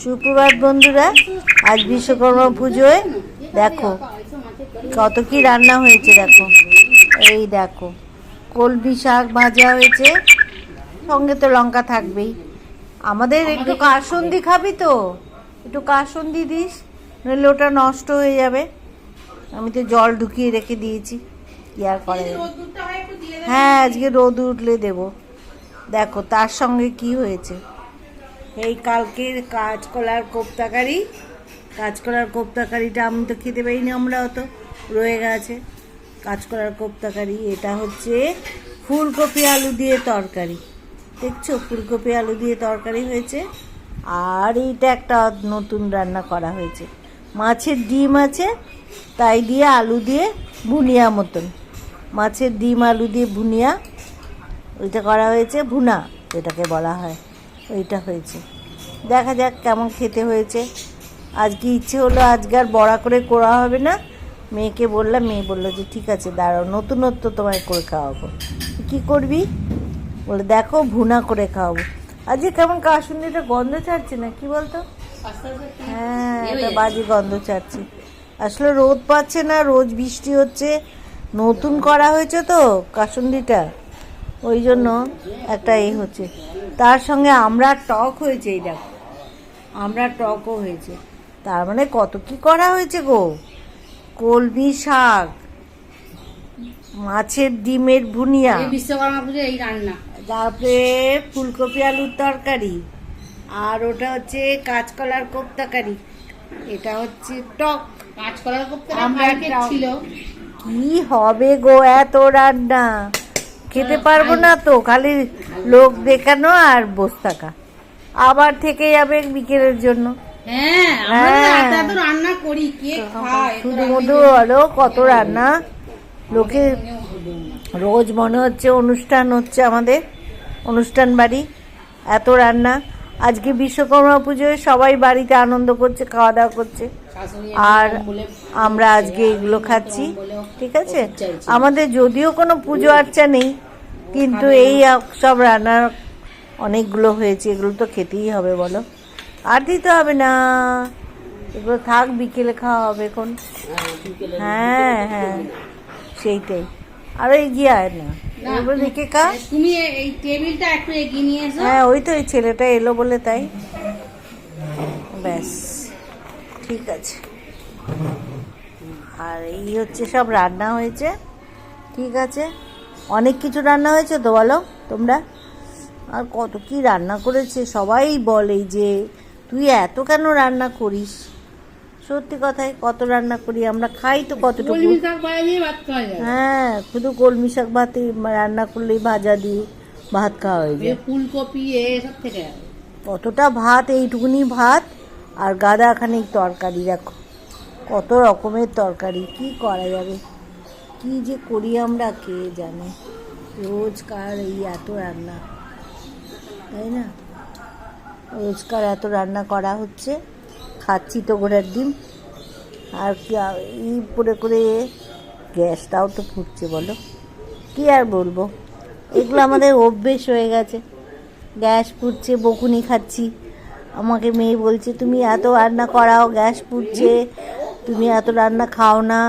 সুপ্রভাত বন্ধুরা আজ বিশ্বকর্মা পুজোয় দেখো কত কি রান্না হয়েছে দেখো। এই দেখো কলমি শাক ভাজা হয়েছে সঙ্গে তো লঙ্কা থাকবেই। আমাদের একটু কাসন্দি খাবি তো একটু কাসন্দি দিস নইলে ওটা নষ্ট হয়ে যাবে। আমি তো জল ঢুকিয়ে রেখে দিয়েছি কি আর করা হ্যাঁ আজকে রোদ উঠলে দেব। দেখো তার সঙ্গে কি হয়েছে? এই কালকের কাঁচকলার কোপ্তাকারি। কাঁচকলার কোপ্তাকারিটা আমি তো খেতে পারিনি আমরা অত, রয়ে গেছে। কাঁচকলার কোপ্তাকারি, এটা হচ্ছে ফুলকপি আলু দিয়ে তরকারি। দেখছ? ফুলকপি আলু দিয়ে তরকারি হয়েছে। আর এইটা একটা নতুন রান্না করা হয়েছে। মাছের ডিম আছে, তাই দিয়ে আলু দিয়ে ভুনিয়া মতন। মাছের ডিম, আলু দিয়ে ভুনিয়া, ওইটা করা হয়েছে ভুনা এটাকে বলা হয়। ওইটা হয়েছে। দেখা যাক কেমন খেতে হয়েছে। আজকে ইচ্ছে হলো আজকে আর বড়া করে করা হবে না। মেয়েকে বললাম মেয়ে বলল যে ঠিক আছে দাঁড়াও নতুনত্ব তোমায় করে খাওয়াবো। কি করবি? বলে দেখো ভুনা করে খাওয়াবো। আজকে কেমন কাশুন্দিটা গন্ধ ছাড়ছে না কি বলতো? হ্যাঁ এটা বাজে গন্ধ ছাড়ছে। আসলে রোদ পাচ্ছে না রোজ বৃষ্টি হচ্ছে। নতুন করা হয়েছে তো কাসুন্দিটা ওই জন্য একটা এই হচ্ছে। তার সঙ্গে আমরা টক হয়েছে এই দেখো। আমরা টকও হয়েছে। তার মানে কত কি করা হয়েছে গো? কলমি শাক মাছের ডিমের ভুনিয়া বিশ্বকর্মা পুজো এই রান্না। তারপরে ফুলকপি আলুর তরকারি আর ওটা হচ্ছে কাঁচকলার কোপ্তাকারি এটা হচ্ছে টক। কাঁচকলার কোপ্তা আমরা ছিল। কি হবে গো এত রান্না? খেতে পারব না তো খালি লোক দেখানো আর বসে থাকা। আবার থেকে যাবে বিকেলের জন্য। হ্যাঁ তো হ্যাঁ। মধু হলো কত রান্না। লোকে রোজ মনে হচ্ছে অনুষ্ঠান হচ্ছে আমাদের অনুষ্ঠান বাড়ি এত রান্না। আজকে বিশ্বকর্মা পুজোয় সবাই বাড়িতে আনন্দ করছে খাওয়া দাওয়া করছে আর আমরা আজকে এগুলো খাচ্ছি ঠিক আছে? আমাদের যদিও কোনো পুজো আর্চা নেই কিন্তু এই সব রান্নার অনেকগুলো হয়েছে এগুলো তো খেতেই হবে বলো। আর দিতে হবে না। এগুলো থাক বিকেলে খাওয়া হবে এখন। হ্যাঁ হ্যাঁ সেইটাই। আর এগিয়ে আয় না। এগুলো খা। তুমি এই টেবিলটা একটু এগিয়ে নিয়ে এসো। হ্যাঁ ওই তো এই ছেলেটা এলো বলে তাই। ব্যাস ঠিক আছে। আর এই হচ্ছে সব রান্না হয়েছে। ঠিক আছে। অনেক কিছু রান্না হয়েছে তো বলো তোমরা? আর কত কি রান্না করেছে সবাই বলে যে তুই এত কেন রান্না করিস? সত্যি কথাই কত রান্না করি আমরা খাই তো কতটুকু। হ্যাঁ শুধু কলমি শাক ভাতে রান্না করলেই ভাজা দিয়ে ভাত খাওয়া হয়ে যায়। ফুলকপি এসব থেকে কতটা ভাত এইটুকুনি ভাত আর গাদাখানিক তরকারি দেখো। কত রকমের তরকারি কি করা যাবে? কি যে করি আমরা, কে জানে? রোজকার এই এত রান্না, তাই না? রোজকার এত রান্না করা হচ্ছে, খাচ্ছি তো ঘোড়ার ডিম। আর কি এই করে করে গ্যাসটাও তো ফুটছে, বলো। কি আর বলব? এগুলো আমাদের অভ্যেস হয়ে গেছে। গ্যাস পুড়ছে বকুনি খাচ্ছি। আমাকে মেয়ে বলছে, তুমি এত রান্না করাও, গ্যাস পুড়ছে তুমি এত রান্না খাও না।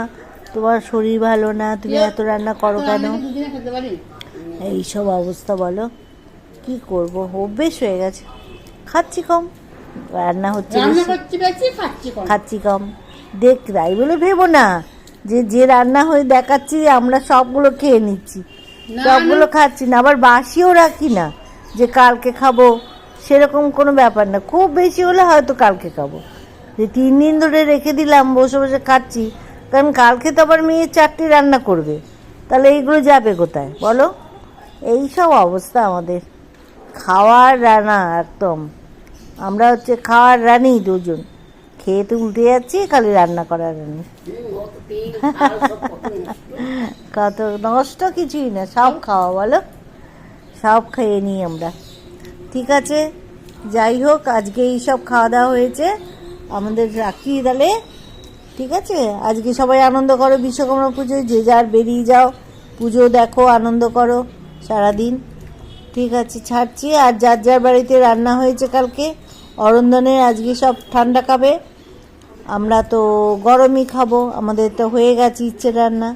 তোমার শরীর ভালো না তুমি এত রান্না করো কেন? এইসব অবস্থা বলো। কি করব? অভ্যেস হয়ে গেছে। খাচ্ছি কম। রান্না হচ্ছে খাচ্ছি কম। দেখ তাই বলে ভেবো না যে যে রান্না হয়ে দেখাচ্ছি আমরা সবগুলো খেয়ে নিচ্ছি। সবগুলো খাচ্ছি না আবার বাসিও রাখি না যে কালকে খাব। সেরকম কোনো ব্যাপার না। খুব বেশি হলে হয়তো কালকে খাব। যে তিন দিন ধরে রেখে দিলাম বসে বসে খাচ্ছি। কারণ কালকে তো আবার মেয়ে চারটি রান্না করবে। তাহলে এইগুলো যাবে কোথায়? বলো। এই সব অবস্থা আমাদের। খাওয়ার রান্না একদম। আমরা হচ্ছে খাওয়ার রানি দুজন। খেয়ে তো উল্টে যাচ্ছি, খালি রান্না করার রানি। কত নষ্ট কিছুই না, সব খাওয়া, বলো। সব খেয়ে নিই আমরা। ঠিক আছে? যাই হোক, আজকে এই সব খাওয়া দাওয়া হয়েছে। আমাদের রাখি তাহলে ঠিক আছে? আজকে সবাই আনন্দ করো বিশ্বকর্মা পুজোয় যে যার বেরিয়ে যাও পুজো দেখো আনন্দ করো সারাদিন। ঠিক আছে ছাড়ছি। আর যার যার বাড়িতে রান্না হয়েছে কালকে অরন্দনের আজকে সব ঠান্ডা খাবে। আমরা তো গরমই খাব আমাদের তো হয়ে গেছে ইচ্ছে রান্না।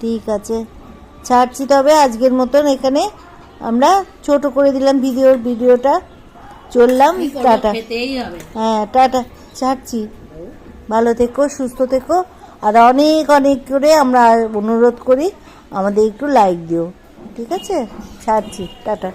ঠিক আছে। ছাড়ছি তবে আজকের মতন এখানে আমরা ছোট করে দিলাম ভিডিওর ভিডিওটা। চললাম টাটা। হ্যাঁ টাটা। ছাড়ছি। ভালো থেকো, সুস্থ থেকো। আর অনেক অনেক করে আমরা অনুরোধ করি, আমাদের একটু লাইক দিও। ঠিক আছে? ছাড়ছি। টাটা।